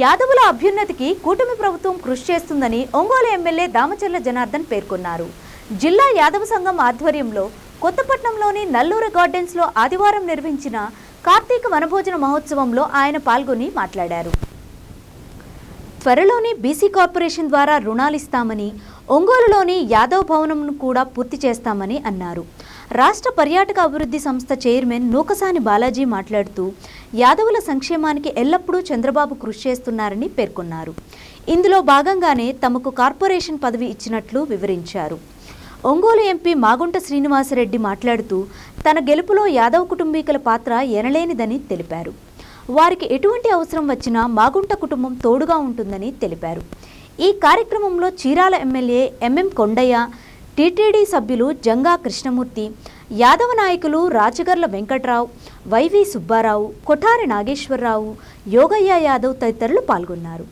యాదవుల అభ్యున్నతికి కూటమి ప్రభుత్వం కృషి చేస్తుందని ఒంగోలు ఎమ్మెల్యే దామచర్ల జనార్దన్ పేర్కొన్నారు. జిల్లా యాదవ సంఘం ఆధ్వర్యంలో కొత్తపట్నంలోని నల్లూరు గార్డెన్స్లో ఆదివారం నిర్వహించిన కార్తీక వనభోజన మహోత్సవంలో ఆయన పాల్గొని మాట్లాడారు. త్వరలోనే బీసీ కార్పొరేషన్ ద్వారా రుణాలిస్తామని ఒంగోలులోని యాదవ్ భవనంను కూడా పూర్తి చేస్తామని అన్నారు. రాష్ట్ర పర్యాటక అభివృద్ధి సంస్థ చైర్మన్ నూకసాని బాలాజీ మాట్లాడుతూ యాదవుల సంక్షేమానికి ఎల్లప్పుడూ చంద్రబాబు కృషి చేస్తున్నారని పేర్కొన్నారు. ఇందులో భాగంగానే తమకు కార్పొరేషన్ పదవి ఇచ్చినట్లు వివరించారు. ఒంగోలు ఎంపీ మాగుంట శ్రీనివాసరెడ్డి మాట్లాడుతూ తన గెలుపులో యాదవ్ కుటుంబీకుల పాత్ర ఎనలేనిదని తెలిపారు. వారికి ఎటువంటి అవసరం వచ్చినా మాగుంట కుటుంబం తోడుగా ఉంటుందని తెలిపారు. ఈ కార్యక్రమంలో Chirala MLA MM Kondaiah TTD సభ్యులు జంగా కృష్ణమూర్తి యాదవ నాయకులు రాజగర్ల వెంకట్రావు వైవి సుబ్బారావు కొఠారి నాగేశ్వరరావు యోగయ్య యాదవ్ తదితరులు పాల్గొన్నారు.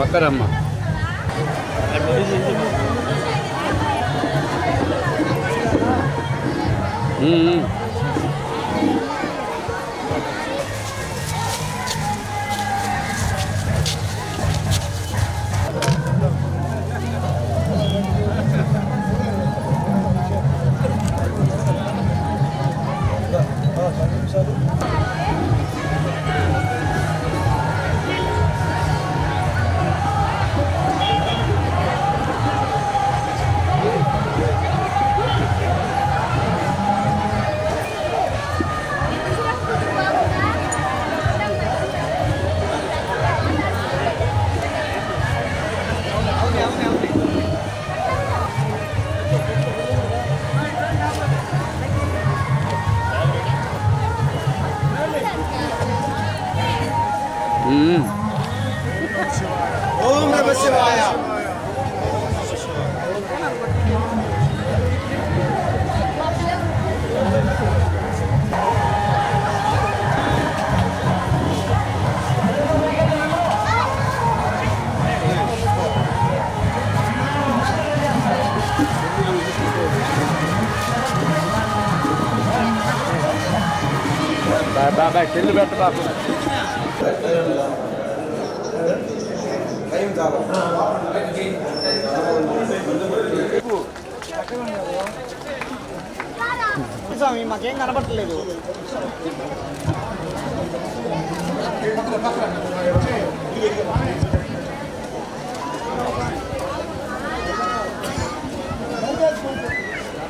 పక్కనమ్మ స్వామి మాకేం కనపడలేదు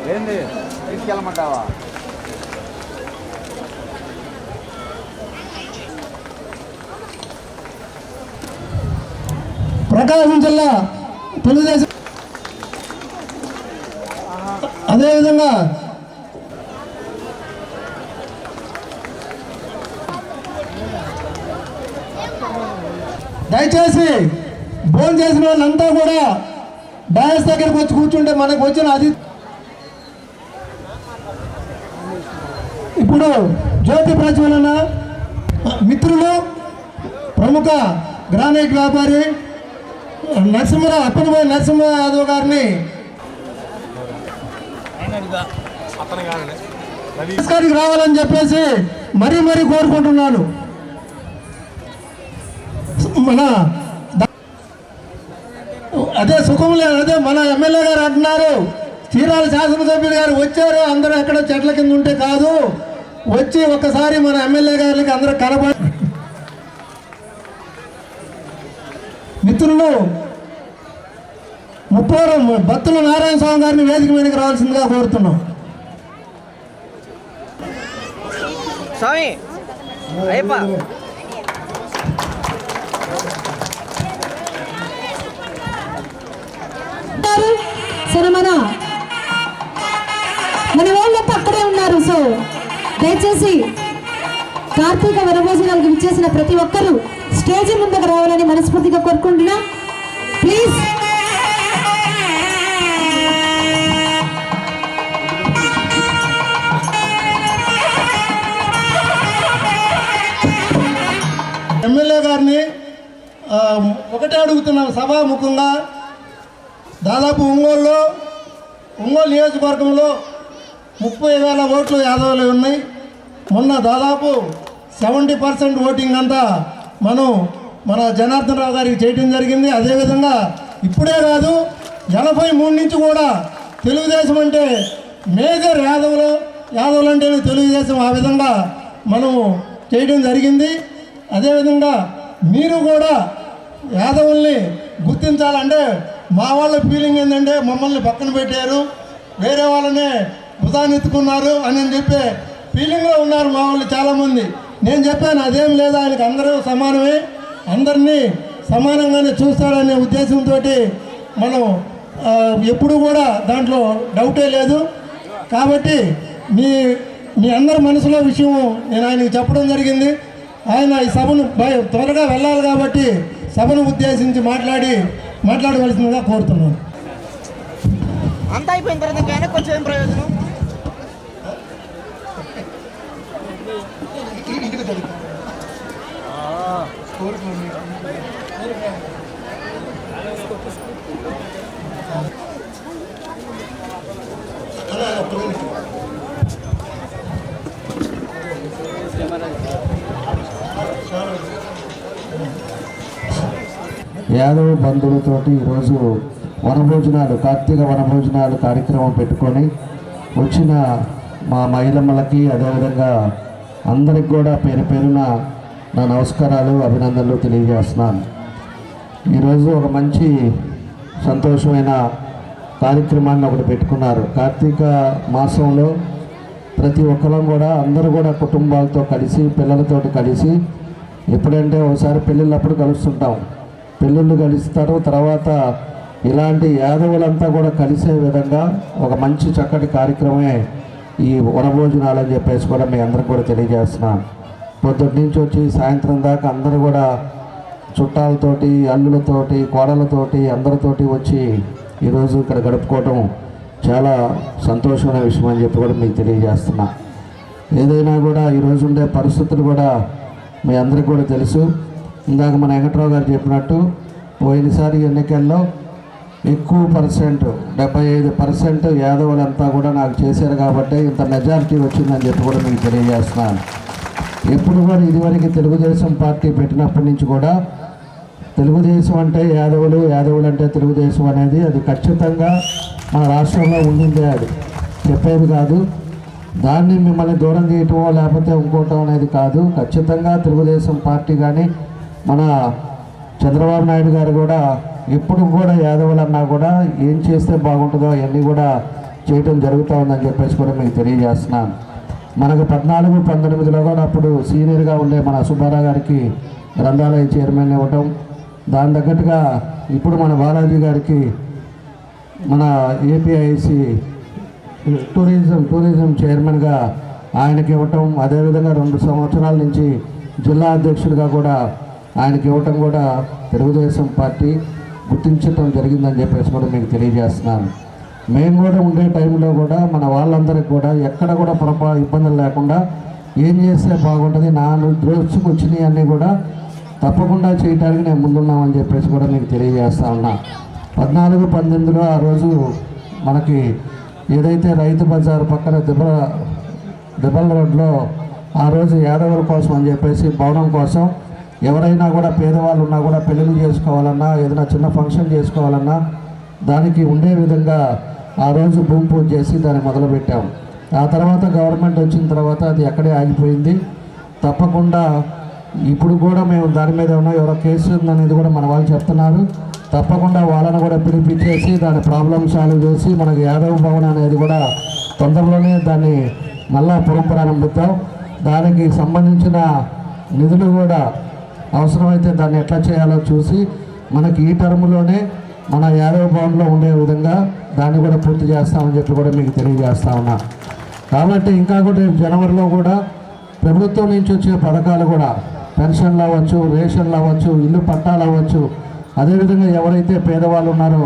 ఏంది? తీసుకెళ్ళమంటావా? ప్రకాశం జిల్లా తెలుగుదేశం. అదేవిధంగా దయచేసి భోజనం చేసిన వాళ్ళంతా కూడా డయాస్ దగ్గరకు వచ్చి కూర్చుంటే మనకు వచ్చిన అది ఇప్పుడు జ్యోతి ప్రజ్వలన మిత్రులు ప్రముఖ గ్రానైట్ వ్యాపారి నరసింహరావు అప్పటిపోయి నరసింహ యాదవ్ గారిని. రావాలని చెప్పేసి మరీ మరీ కోరుకుంటున్నాను. మన అదే సుఖం లేదు అదే మన ఎమ్మెల్యే గారు అంటున్నారు. తీరాల శాసనసభ్యులు గారు వచ్చారు అందరూ ఎక్కడో చెట్ల కింద ఉంటే కాదు. వచ్చి ఒక్కసారి మన ఎమ్మెల్యే గారికి అందరూ కనపడి మిత్రులు ముప్పారం భక్తుల నారాయణ స్వామి గారిని వేదిక మీదకి రావాల్సిందిగా కోరుతున్నాం. స్వామి అయ్యప్ప. మన మన వాళ్ళంతా అక్కడే ఉన్నారు సో దయచేసి కార్తీక వనభోజనాలకు విచ్చేసిన ప్రతి ఒక్కరూ స్టేజ్ ముందుకు రావాలని మనస్ఫూర్తిగా కోరుకుంటున్నా. ప్లీజ్ ఎమ్మెల్యే గారిని ఒకటే ఒకటే అడుగుతున్నాం సభాముఖంగా. దాదాపు ఒంగోలులో ఒంగోలు నియోజకవర్గంలో ముప్పై వేల ఓట్లు యాదవులు ఉన్నాయి. మొన్న దాదాపు సెవెంటీ పర్సెంట్ ఓటింగ్ అంతా మనం మన జనార్దన్ రావు గారికి చేయడం జరిగింది. అదేవిధంగా ఇప్పుడే కాదు ఎనభై మూడు నుంచి కూడా తెలుగుదేశం అంటే మేజర్ యాదవులు యాదవులు అంటేనే తెలుగుదేశం. ఆ విధంగా మనము చేయడం జరిగింది. అదేవిధంగా మీరు కూడా యాదవుల్ని గుర్తించాలంటే మా వాళ్ళ ఫీలింగ్ ఏంటంటే మమ్మల్ని పక్కన పెట్టారు. వేరే వాళ్ళనే ఎత్తుకున్నారు అని చెప్పే ఫీలింగ్లో ఉన్నారు మా వాళ్ళు చాలామంది. నేను చెప్పాను అదేం లేదు ఆయనకు అందరూ సమానమే. అందరినీ సమానంగానే చూస్తారనే ఉద్దేశంతో మనం ఎప్పుడూ ఎప్పుడు కూడా దాంట్లో డౌటే లేదు. కాబట్టి మీ మీ అందరి మనసులో విషయం నేను ఆయనకి చెప్పడం జరిగింది. ఆయన ఈ సభను త్వరగా వెళ్ళాలి కాబట్టి సభను ఉద్దేశించి మాట్లాడి మాట్లాడవలసిందిగా కోరుతున్నాను. అంతా అయిపోయిన తర్వాత ఇంకా వెనక్కి వచ్చేం ప్రయోజనం? యాదవ బంధువులతోటి ఈరోజు వనభోజనాలు కార్తీక వనభోజనాలు కార్యక్రమం పెట్టుకొని వచ్చిన మా మహిళమ్మలకి అదేవిధంగా అందరికి కూడా పేరు పేరున నా నమస్కారాలు అభినందనలు తెలియజేస్తున్నాను. ఈరోజు ఒక మంచి సంతోషమైన కార్యక్రమాన్ని ఒకటి పెట్టుకున్నారు. కార్తీక మాసంలో ప్రతి ఒక్కరం కూడా అందరూ కూడా కుటుంబాలతో కలిసి పిల్లలతో కలిసి ఎప్పుడంటే ఒకసారి పెళ్ళిళ్ళప్పుడు కలుస్తుంటాం. పెళ్ళిళ్ళు కలుస్తారు తర్వాత ఇలాంటి యాదవులంతా కూడా కలిసే విధంగా ఒక మంచి చక్కటి కార్యక్రమమే ఈ వనభోజనాలు అని చెప్పేసి కూడా మీ అందరికి కూడా తెలియజేస్తున్నాను. పొద్దుటి నుంచి వచ్చి సాయంత్రం దాకా అందరూ కూడా చుట్టాలతోటి అల్లులతోటి కోడలతోటి అందరితోటి వచ్చి ఈరోజు ఇక్కడ గడుపుకోవటం చాలా సంతోషమైన విషయం అని చెప్పి కూడా మీకు తెలియజేస్తున్నా. ఏదైనా కూడా ఈరోజు ఉండే పరిస్థితులు కూడా మీ అందరికీ కూడా తెలుసు. ఇందాక మన వెంకట్రావు గారు చెప్పినట్టు పోయినసారి ఎన్నికల్లో ఎక్కువ పర్సెంట్ డెబ్బై ఐదు పర్సెంట్ యాదవులంతా కూడా నాకు చేశారు కాబట్టి ఇంత మెజారిటీ వచ్చిందని చెప్పి కూడా మీకు తెలియజేస్తున్నాను. ఎప్పుడు కూడా ఇదివరకు తెలుగుదేశం పార్టీ పెట్టినప్పటి నుంచి కూడా తెలుగుదేశం అంటే యాదవులు యాదవులు అంటే తెలుగుదేశం అనేది అది ఖచ్చితంగా మన రాష్ట్రంలో ఉండిందే అది. చెప్పేది కాదు. దాన్ని మిమ్మల్ని దూరం చేయటమో లేకపోతే ఇంకోటం అనేది కాదు. ఖచ్చితంగా తెలుగుదేశం పార్టీ కానీ మన చంద్రబాబు నాయుడు గారు కూడా ఎప్పుడు కూడా యాదవులు అన్నా కూడా ఏం చేస్తే బాగుంటుందో అవన్నీ కూడా చేయటం జరుగుతూ ఉందని చెప్పేసి కూడా మీకు తెలియజేస్తున్నాను. మనకు పద్నాలుగు పంతొమ్మిదిలో కూడా అప్పుడు సీనియర్గా ఉండే మన సుబ్బారావు గారికి గ్రంథాలయ చైర్మన్ ఇవ్వటం దాని తగ్గట్టుగా ఇప్పుడు మన బాలాజీ గారికి మన ఏపీఐసి టూరిజం టూరిజం చైర్మన్గా ఆయనకి ఇవ్వటం అదేవిధంగా రెండు సంవత్సరాల నుంచి జిల్లా అధ్యక్షుడిగా కూడా ఆయనకి ఇవ్వటం కూడా తెలుగుదేశం పార్టీ గుర్తించటం జరిగిందని చెప్పేసి కూడా మీకు తెలియజేస్తున్నాను. మేము కూడా ఉండే టైంలో కూడా మన వాళ్ళందరికీ కూడా ఎక్కడ కూడా పొరపా ఇబ్బందులు లేకుండా ఏం చేస్తే బాగుంటుంది నా దృష్టికి వచ్చినాయి అన్నీ కూడా తప్పకుండా చేయడానికి నేను ముందున్నామని చెప్పేసి కూడా మీకు తెలియజేస్తా ఉన్నా. పద్నాలుగు పంతొమ్మిదిలో ఆ రోజు మనకి ఏదైతే రైతు బజార్ పక్కన దిబ్బ దిబ్బల రోడ్లో ఆ రోజు యాదవుల కోసం అని చెప్పేసి భవనం కోసం ఎవరైనా కూడా పేదవాళ్ళు ఉన్నా కూడా పెళ్ళిళ్ళు చేసుకోవాలన్నా ఏదైనా చిన్న ఫంక్షన్ చేసుకోవాలన్నా దానికి ఉండే విధంగా ఆ రోజు భూమి పూజ చేసి దాన్ని మొదలుపెట్టాం. ఆ తర్వాత గవర్నమెంట్ వచ్చిన తర్వాత అది అక్కడే ఆగిపోయింది. తప్పకుండా ఇప్పుడు కూడా మేము దాని మీద ఉన్న ఎవరో కేసు ఉందనేది కూడా మన వాళ్ళు చెప్తున్నారు. తప్పకుండా వాళ్ళని కూడా పిలిపించేసి దాని ప్రాబ్లమ్ సాల్వ్ చేసి మనకి యాదవ భవన్ అనేది కూడా తొందరలోనే దాన్ని మళ్ళా పునఃప్రారంభిద్దాం. దానికి సంబంధించిన నిధులు కూడా అవసరమైతే దాన్ని ఎట్లా చేయాలో చూసి మనకి ఈ టర్మ్లోనే మన యాదవ భవన్లో ఉండే విధంగా దాన్ని కూడా పూర్తి చేస్తామని చెప్పి కూడా మీకు తెలియజేస్తా ఉన్నా. కాబట్టి ఇంకా కూడా జనవరిలో కూడా ప్రభుత్వం నుంచి వచ్చే పథకాలు కూడా పెన్షన్లు అవ్వచ్చు రేషన్లు అవ్వచ్చు ఇల్లు పట్టాలు అవ్వచ్చు అదేవిధంగా ఎవరైతే పేదవాళ్ళు ఉన్నారో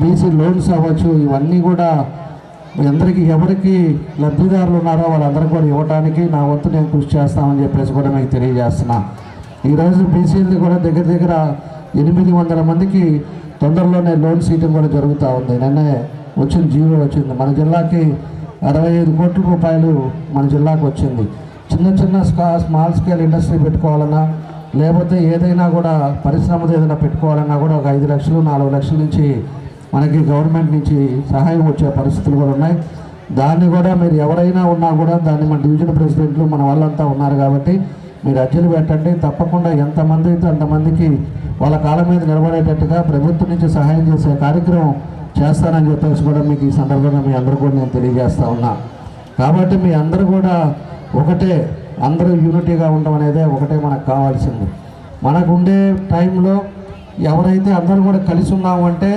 బీసీ లోన్స్ అవ్వచ్చు ఇవన్నీ కూడా అందరికీ ఎవరికి లబ్ధిదారులు ఉన్నారో వాళ్ళందరికీ కూడా ఇవ్వడానికి నా వంతు నేను కృషి చేస్తామని చెప్పేసి కూడా మీకు తెలియజేస్తున్నాను ఈరోజు బీసీలు కూడా దగ్గర దగ్గర ఎనిమిది వందల మందికి తొందరలోనే లోన్ సీటింగ్ కూడా జరుగుతూ ఉంది. నిన్నే వచ్చిన జీవో వచ్చింది. మన జిల్లాకి అరవై ఐదు కోట్ల రూపాయలు మన జిల్లాకు వచ్చింది. చిన్న చిన్న స్కా స్మాల్ స్కేల్ ఇండస్ట్రీ పెట్టుకోవాలన్నా లేకపోతే ఏదైనా కూడా పరిశ్రమతో ఏదైనా పెట్టుకోవాలన్నా కూడా ఒక ఐదు లక్షలు నాలుగు లక్షల నుంచి మనకి గవర్నమెంట్ నుంచి సహాయం వచ్చే పరిస్థితులు కూడా ఉన్నాయి. దాన్ని కూడా మీరు ఎవరైనా ఉన్నా కూడా దాన్ని మన డివిజన్ ప్రెసిడెంట్లు మన వాళ్ళంతా ఉన్నారు కాబట్టి మీరు అర్జీలు పెట్టండి. తప్పకుండా ఎంతమంది అయితే అంతమందికి వాళ్ళ కాళ్ళ మీద నిలబడేటట్టుగా ప్రభుత్వం నుంచి సహాయం చేసే కార్యక్రమం చేస్తానని చెప్పేసి కూడా మీకు ఈ సందర్భంగా మీ అందరూ కూడా నేను తెలియజేస్తా ఉన్నా. కాబట్టి మీ అందరూ కూడా ఒకటే అందరూ యూనిటీగా ఉండడం అనేదే ఒకటే మనకు కావాల్సింది. మనకు ఉండే టైంలో ఎవరైతే అందరూ కూడా కలిసి ఉన్నాము అంటే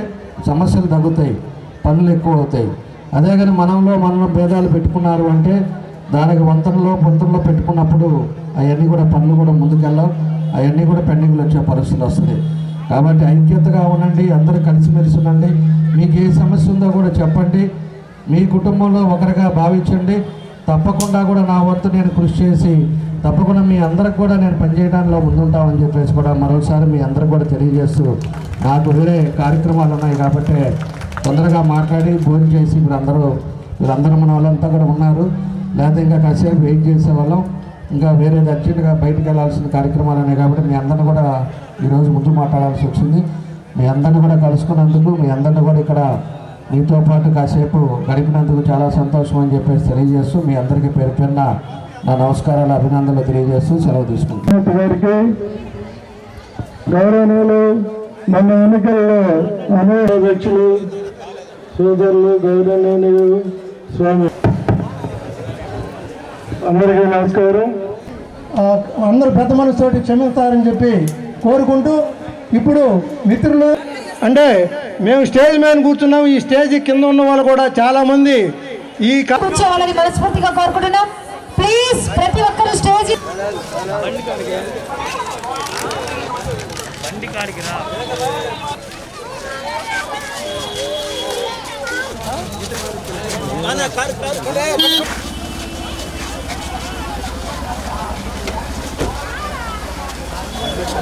సమస్యలు తగ్గుతాయి పనులు ఎక్కువ అవుతాయి. అదే కానీ మనంలో మనలో భేదాలు పెట్టుకున్నారు అంటే దానికి వంతెనలో పొంతనలో పెట్టుకున్నప్పుడు అవన్నీ కూడా పనులు కూడా ముందుకెళ్ళాం. అవన్నీ కూడా పెండింగ్లో వచ్చే పరిస్థితి వస్తుంది. కాబట్టి ఐక్యతగా ఉండండి అందరూ కలిసిమెలిసి ఉండండి. మీకు ఏ సమస్య ఉందో కూడా చెప్పండి. మీ కుటుంబంలో ఒకరిగా భావించండి. తప్పకుండా కూడా నా వంతు నేను కృషి చేసి తప్పకుండా మీ అందరికి కూడా నేను పనిచేయడంలో ముందుంటామని చెప్పేసి కూడా మరోసారి మీ అందరికి కూడా తెలియజేస్తూ నాకు వేరే కార్యక్రమాలు ఉన్నాయి కాబట్టి తొందరగా మాట్లాడి భోజనం చేసి మీరు అందరూ వీళ్ళందరూ మన వాళ్ళంతా కూడా ఉన్నారు. లేకపోతే ఇంకా కాసేపు వెయిట్ చేసేవాళ్ళం. ఇంకా వేరే అర్జెంటుగా బయటకు వెళ్ళాల్సిన కార్యక్రమాలు ఉన్నాయి కాబట్టి మీ అందరిని కూడా ఈరోజు ముందు మాట్లాడాల్సి వచ్చింది. మీ అందరిని కూడా కలుసుకున్నందుకు మీ అందరిని కూడా ఇక్కడ మీతో పాటు కాసేపు గడిపినందుకు చాలా సంతోషం అని చెప్పేసి తెలియజేస్తూ మీ అందరికీ పేరు పేరున నా నమస్కారాలు అభినందనలు తెలియజేస్తూ సెలవు తీసుకుంటున్నాను. గారికి గౌరవనీయులు మన ఎన్నికల్లో అనేక వ్యక్తులు సోదరులు గౌరవనీయులు స్వామి అందరికీ నమస్కారం. అందరూ పెద్ద మనసుతోటి క్షమిస్తారని చెప్పి కోరుకుంటూ ఇప్పుడు మిత్రులు అంటే మేము స్టేజ్ మీద కూర్చున్నాం. ఈ స్టేజ్ కింద ఉన్న వాళ్ళు కూడా చాలా మంది ఈ కూర్చోవాలని మనస్ఫూర్తిగా కోరుకుంటున్నాం. ప్లీజ్ ప్రతి ఒక్కరు స్టేజ్ కారు. నిల్చో.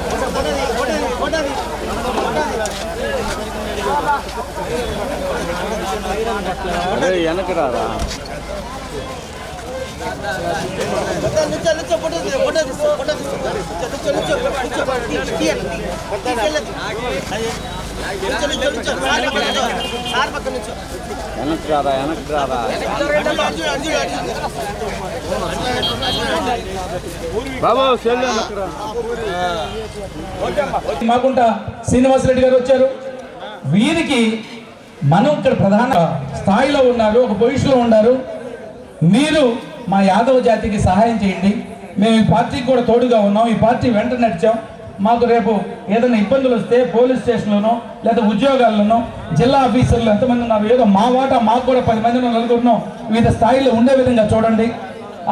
సార్ పక్కన నిల్చో. సార్ రాదా నిల్చో. రాదా బాబు గారు వచ్చారు. వీరికి మనం ఇక్కడ ప్రధాన స్థాయిలో ఉన్నారు ఒక పొజిషన్లో ఉన్నారు. మీరు మా యాదవ జాతికి సహాయం చేయండి. మేము ఈ పార్టీకి కూడా తోడుగా ఉన్నాం. ఈ పార్టీ వెంట నడిచాం. మాకు రేపు ఏదైనా ఇబ్బందులు వస్తే పోలీస్ స్టేషన్లోనో లేదా ఉద్యోగాల్లోనో జిల్లా ఆఫీసర్లు ఎంతమంది ఉన్నారు? ఏదో మా వాటా మాకు కూడా పది మంది నలుగురున్నాం వివిధ స్థాయిలో ఉండే విధంగా చూడండి.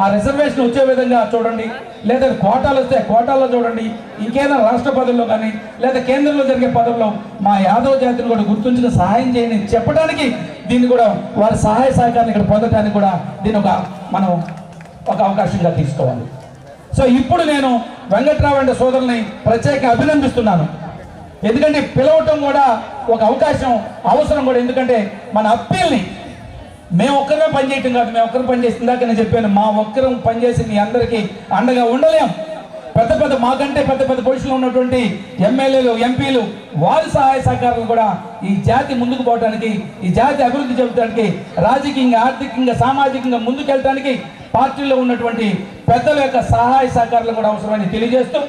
ఆ రిజర్వేషన్ వచ్చే విధంగా చూడండి. లేదా కోటాలు వస్తే కోటాల్లో చూడండి. ఇంకేదైనా రాష్ట్ర పదవుల్లో కానీ లేదా కేంద్రంలో జరిగే పదవుల్లో మా యాదవ జాతిని కూడా గుర్తుంచుకుని సహాయం చేయని చెప్పడానికి దీన్ని కూడా వారి సహాయ సహకారాన్ని ఇక్కడ పొందడానికి కూడా దీని ఒక మనం ఒక అవకాశంగా తీసుకోవాలి. సో ఇప్పుడు నేను వెంకట్రావు అంటే సోదరుని ప్రత్యేకంగా అభినందిస్తున్నాను. ఎందుకంటే పిలవటం కూడా ఒక అవకాశం అవసరం కూడా. ఎందుకంటే మన అప్పీల్ని మేము ఒక్కరమే పనిచేయటం కాదు. మేము ఒక్కరు పని నేను చెప్పాను మా ఒక్కరం పనిచేసి మీ అందరికీ అండగా ఉండలేం. పెద్ద పెద్ద మాకంటే పెద్ద పెద్ద పొజిషన్లో ఉన్నటువంటి ఎమ్మెల్యేలు ఎంపీలు వారి సహాయ సహకారాలు కూడా ఈ జాతి ముందుకు పోవడానికి ఈ జాతి అభివృద్ధి చెందడానికి రాజకీయంగా ఆర్థికంగా సామాజికంగా ముందుకెళ్ళడానికి పార్టీలో ఉన్నటువంటి పెద్దల యొక్క సహాయ సహకారాలు కూడా అవసరమని తెలియజేస్తూ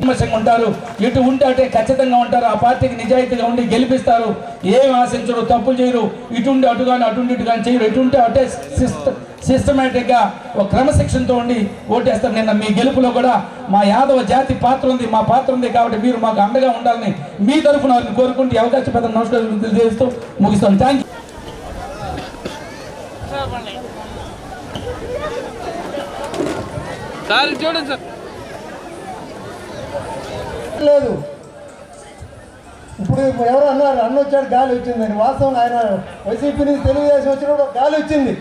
విమర్శంగా ఉంటారు. ఇటు ఉంటే అటే ఖచ్చితంగా ఉంటారు. ఆ పార్టీకి నిజాయితీగా ఉండి గెలిపిస్తారు. ఏం ఆశించరు తప్పులు చేయరు. ఇటు ఉండి అటు కానీ అటు ఇటు కానీ చేయరు. ఇటు ఉంటే అటే సిస్టమ్ సిస్టమేటిక్గా ఒక క్రమశిక్షణతో ఉండి ఓటేస్తారు. నిన్న మీ గెలుపులో కూడా మా యాదవ జాతి పాత్ర ఉంది మా పాత్ర ఉంది కాబట్టి మీరు మాకు అండగా ఉండాలని మీ తరఫున వారిని కోరుకుంటూ అవకాశం పెద్ద నమస్కారం తెలియజేస్తూ ముగిస్తాను. థ్యాంక్ యూ సార్ చూడండి సార్. లేదు. ఇప్పుడు ఎవరు అన్నారు అన్న వచ్చాడు గాలి వచ్చిందని. వాస్తవం ఆయన వైసీపీ నుంచి తెలుగుదేశం వచ్చినప్పుడు గాలి వచ్చింది.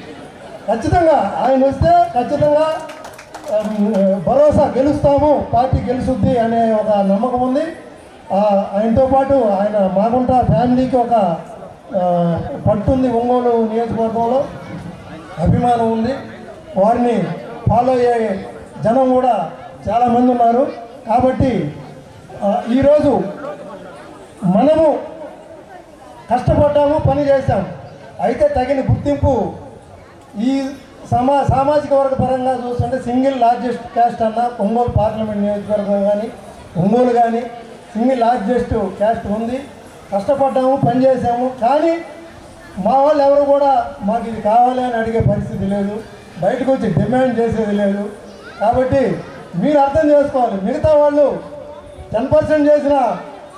ఖచ్చితంగా ఆయన వస్తే ఖచ్చితంగా భరోసా గెలుస్తాము పార్టీ గెలుస్తుంది అనే ఒక నమ్మకం ఉంది. ఆయనతో పాటు ఆయన మాగుంట ఫ్యామిలీకి ఒక పట్టుంది ఒంగోలు నియోజకవర్గంలో అభిమానం ఉంది. వారిని ఫాలో అయ్యే జనం కూడా చాలామంది ఉన్నారు. కాబట్టి ఈరోజు మనము కష్టపడ్డాము పని చేశాము అయితే తగిన గుర్తింపు ఈ సమా సామాజిక వర్గ పరంగా చూస్తుంటే సింగిల్ లార్జెస్ట్ క్యాస్ట్ అన్న ఒంగోలు పార్లమెంట్ నియోజకవర్గం కానీ ఒంగోలు కానీ సింగిల్ లార్జెస్ట్ క్యాస్ట్ ఉంది. కష్టపడ్డాము పని చేసాము కానీ మా వాళ్ళు ఎవరు కూడా మాకు ఇది కావాలి అని అడిగే పరిస్థితి లేదు. బయటకు వచ్చి డిమాండ్ చేసేది లేదు. కాబట్టి మీరు అర్థం చేసుకోవాలి. మిగతా వాళ్ళు టెన్ పర్సెంట్ చేసినా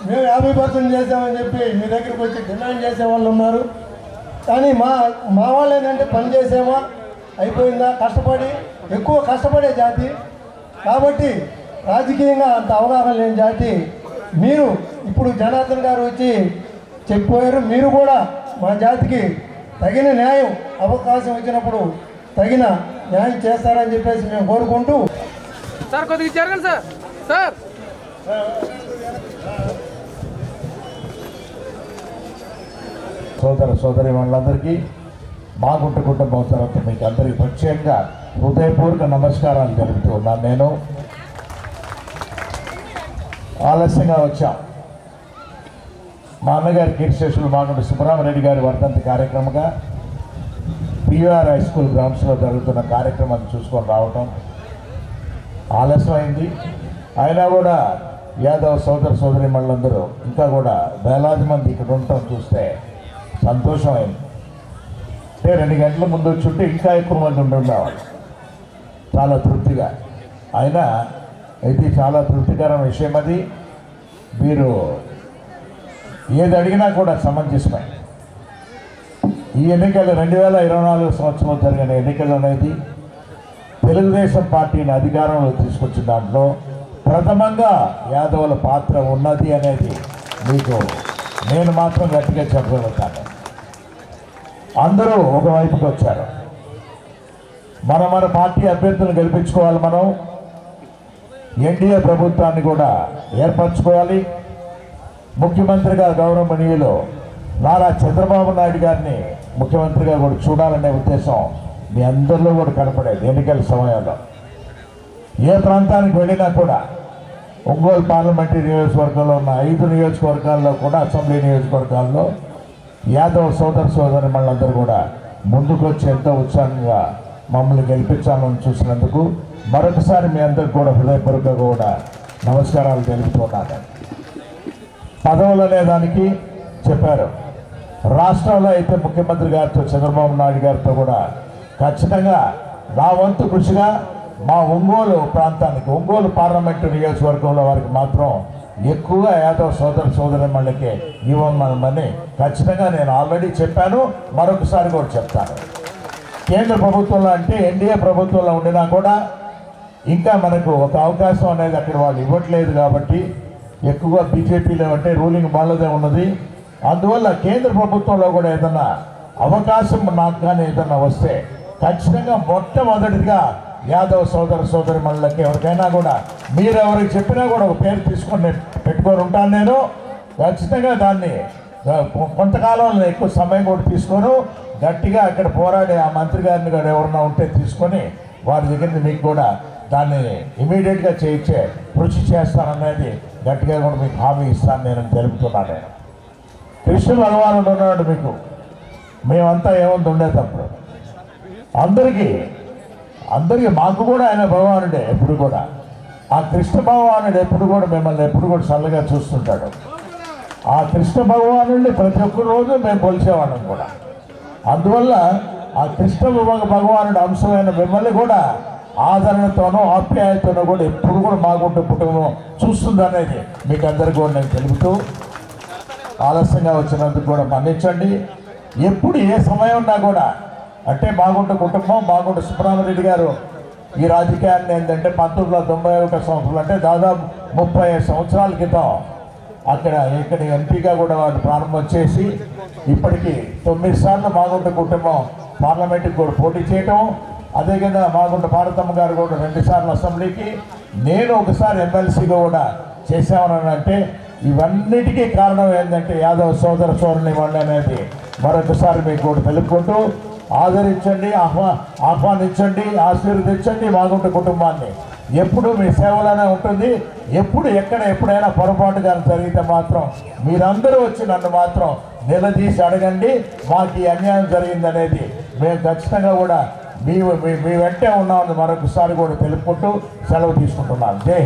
మేము యాభై పర్సెంట్ చేసామని చెప్పి మీ దగ్గరికి వచ్చి డిమాండ్ చేసే వాళ్ళు ఉన్నారు. కానీ మా మా వాళ్ళు ఏంటంటే పని చేసామా అయిపోయిందా? కష్టపడి ఎక్కువ కష్టపడే జాతి. కాబట్టి రాజకీయంగా అంత అవగాహన లేని జాతి. మీరు ఇప్పుడు జనార్దన్ గారు వచ్చి చెప్పిపోయారు. మీరు కూడా మా జాతికి తగిన న్యాయం అవకాశం ఇచ్చినప్పుడు తగిన న్యాయం చేస్తారని చెప్పేసి మేము కోరుకుంటూ సార్ కొద్దిగా జరగండి సార్? సార్! సోదర సోదరి వాళ్ళందరికీ మాగుంట కుటుంబం తర్వాత మీకు అందరికీ ప్రత్యేకంగా హృదయపూర్వక నమస్కారాలు తెలుపుతూ ఉన్నాను నేను. ఆలస్యంగా వచ్చాం. మా అన్నగారి కీర్తిశేషులు మాగుంట సుబ్బరామరెడ్డి గారి వర్ధంతి కార్యక్రమంగా పిఆర్ హై స్కూల్ గ్రౌండ్స్లో జరుగుతున్న కార్యక్రమాన్ని చూసుకొని రావటం ఆలస్యమైంది. అయినా కూడా యాదవ్ సోదర సోదరి మళ్ళందరూ ఇంకా కూడా వేలాది మంది ఇక్కడ ఉండటం చూస్తే సంతోషమైంది. అంటే రెండు గంటల ముందు వచ్చుంటే ఇంకా ఎక్కువ మంది ఉండేవాళ్ళు. చాలా తృప్తిగా. అయినా ఇది చాలా తృప్తికరమైన విషయం అది. మీరు ఏది అడిగినా కూడా సమంజసమే. ఈ ఎన్నికలు రెండు వేల ఇరవై నాలుగు సంవత్సరంలో జరిగిన ఎన్నికలు అనేది తెలుగుదేశం పార్టీని అధికారంలో తీసుకొచ్చిన దాంట్లో ప్రథమంగా యాదవుల పాత్ర ఉన్నది అనేది మీకు నేను మాత్రం గట్టిగా చెప్పగలుగుతాను. అందరూ ఒకవైపుకి వచ్చారు. మన మన పార్టీ అభ్యర్థులను గెలిపించుకోవాలి మనం. ఎన్డీఏ ప్రభుత్వాన్ని కూడా ఏర్పరచుకోవాలి. ముఖ్యమంత్రిగా గౌరవనీయులు నారా చంద్రబాబు నాయుడు గారిని ముఖ్యమంత్రిగా కూడా చూడాలనే ఉద్దేశం మీ అందరిలో కూడా కనపడేది ఎన్నికల సమయంలో. ఏ ప్రాంతానికి వెళ్ళినా కూడా ఒంగోలు పార్లమెంటరీ నియోజకవర్గంలో ఉన్న ఐదు నియోజకవర్గాల్లో కూడా అసెంబ్లీ నియోజకవర్గాల్లో యాదవ్ సోదర సోదరి మళ్ళందరూ కూడా ముందుకు వచ్చి ఎంతో ఉత్సాహంగా మమ్మల్ని గెలిపించాలని చూసినందుకు మరొకసారి మీ అందరికి కూడా హృదయపూర్వక కూడా నమస్కారాలు తెలుపుతున్నాను. పదవులు అనేదానికి చెప్పారు. రాష్ట్రంలో అయితే ముఖ్యమంత్రి గారితో చంద్రబాబు నాయుడు గారితో కూడా ఖచ్చితంగా నా వంతు కృషిగా మా ఒంగోలు ప్రాంతానికి ఒంగోలు పార్లమెంటు నియోజకవర్గంలో వారికి మాత్రం ఎక్కువగా యాదవ్ సోదర సోదరి మళ్ళకి ఇవ్వమని ఖచ్చితంగా నేను ఆల్రెడీ చెప్పాను. మరొకసారి కూడా చెప్తాను. కేంద్ర ప్రభుత్వంలో అంటే ఎన్డీఏ ప్రభుత్వంలో ఉండినా కూడా ఇంకా మనకు ఒక అవకాశం అనేది అక్కడ వాళ్ళు ఇవ్వట్లేదు కాబట్టి ఎక్కువగా బీజేపీలో అంటే రూలింగ్ వాళ్ళదే ఉన్నది. అందువల్ల కేంద్ర ప్రభుత్వంలో కూడా ఏదన్నా అవకాశం నాకు కానీ ఏదన్నా వస్తే ఖచ్చితంగా మొట్టమొదటిగా యాదవ్ సోదర సోదరి మళ్ళకి ఎవరికైనా కూడా మీరు ఎవరికి చెప్పినా కూడా ఒక పేరు తీసుకొని నేను పెట్టుకొని ఉంటాను నేను. ఖచ్చితంగా దాన్ని ఆ, కొంతకాలంలో ఎక్కువ సమయం కూడా తీసుకోను. గట్టిగా అక్కడ పోరాడే ఆ మంత్రి గారిని కూడా ఎవరన్నా ఉంటే తీసుకొని వారి దగ్గర మీకు కూడా దాన్ని ఇమీడియట్గా చేయించే కృషి చేస్తాననేది గట్టిగా కూడా మీకు హామీ ఇస్తాను నేను తెలుపుతున్నాను నేను. కృష్ణ భగవానుడు ఉన్నాడు మీకు. మేమంతా ఏమంత ఉండేటప్పుడు అందరికీ అందరికీ మాకు కూడా ఆయన భగవానుడే ఎప్పుడు కూడా. ఆ కృష్ణ భగవానుడు ఎప్పుడు కూడా మిమ్మల్ని ఎప్పుడు కూడా చల్లగా చూస్తుంటాడు. ఆ కృష్ణ భగవానుడిని ప్రతి ఒక్క రోజు మేము కొలిచేవాళ్ళం కూడా. అందువల్ల ఆ కృష్ణ భగ- భగవానుడి అంశమైన మిమ్మల్ని కూడా ఆదరణతోనూ ఆప్యాయతోనూ కూడా ఎప్పుడు కూడా మాగుంటే కుటుంబం చూస్తుందనేది మీకు అందరికీ కూడా నేను తెలుపుతూ ఆలస్యంగా వచ్చినందుకు కూడా మన్నించండి. ఎప్పుడు ఏ సమయం ఉన్నా కూడా అంటే మాగుంట కుటుంబం బాగుంట సుబ్రహ్మరెడ్డి గారు ఈ రాజకీయాన్ని ఏంటంటే పంతొమ్మిది వందల తొంభై ఒక సంవత్సరాలు అంటే దాదాపు ముప్పై ఐదు సంవత్సరాల క్రితం అక్కడ ఇక్కడ ఎంపీగా కూడా వాళ్ళు ప్రారంభం చేసి ఇప్పటికీ తొమ్మిది సార్లు మాగుంట కుటుంబం పార్లమెంట్కి కూడా పోటీ చేయటం అదేవిధంగా మాగుంట భారతమ్మ గారు కూడా రెండు సార్లు అసెంబ్లీకి. నేను ఒకసారి ఎమ్మెల్సీగా కూడా చేశామని అంటే ఇవన్నిటికీ కారణం ఏంటంటే యాదవ్ సోదర సోదరుని వాళ్ళు అనేది మరొకసారి మీకు కూడా తెలుపుకుంటూ ఆదరించండి ఆహ్వా ఆహ్వానించండి ఆశీర్వదించండి మాగుంట కుటుంబాన్ని. ఎప్పుడు మీ సేవలోనే ఉంటుంది ఎప్పుడు ఎక్కడ ఎప్పుడైనా పొరపాటు కానీ జరిగితే మాత్రం మీరందరూ వచ్చి నన్ను మాత్రం నిలదీసి అడగండి మాకు ఈ అన్యాయం జరిగిందనేది మేము ఖచ్చితంగా కూడా మీ మీ వెంటే ఉన్నామని మరొకసారి కూడా తెలుపుకుంటూ సెలవు తీసుకుంటున్నాను జై